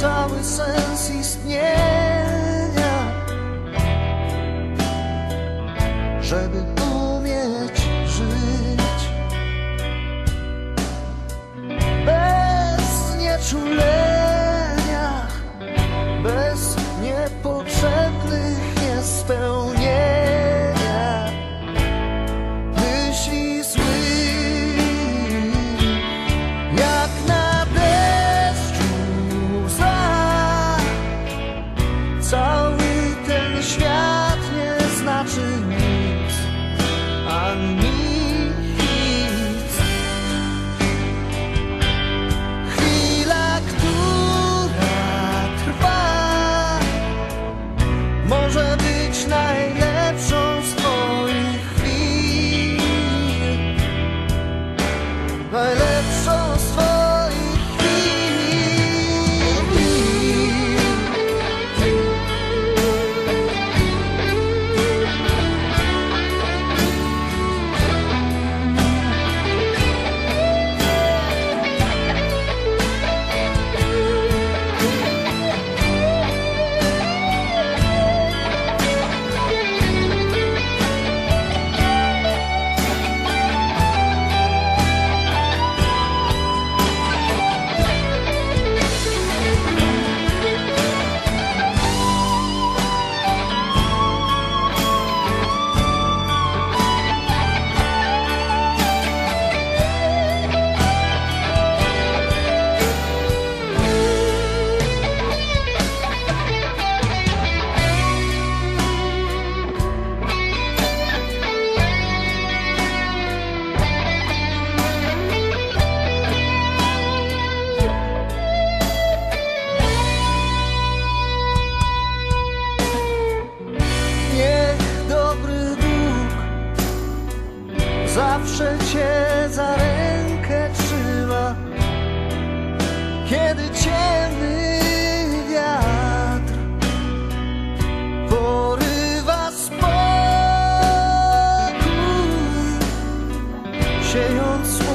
cały sens istnienia. Żeby umieć żyć bez nieczulenia, za rękę trzyma, kiedy ciemny wiatr porywa spokój, siejąc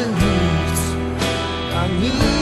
I need.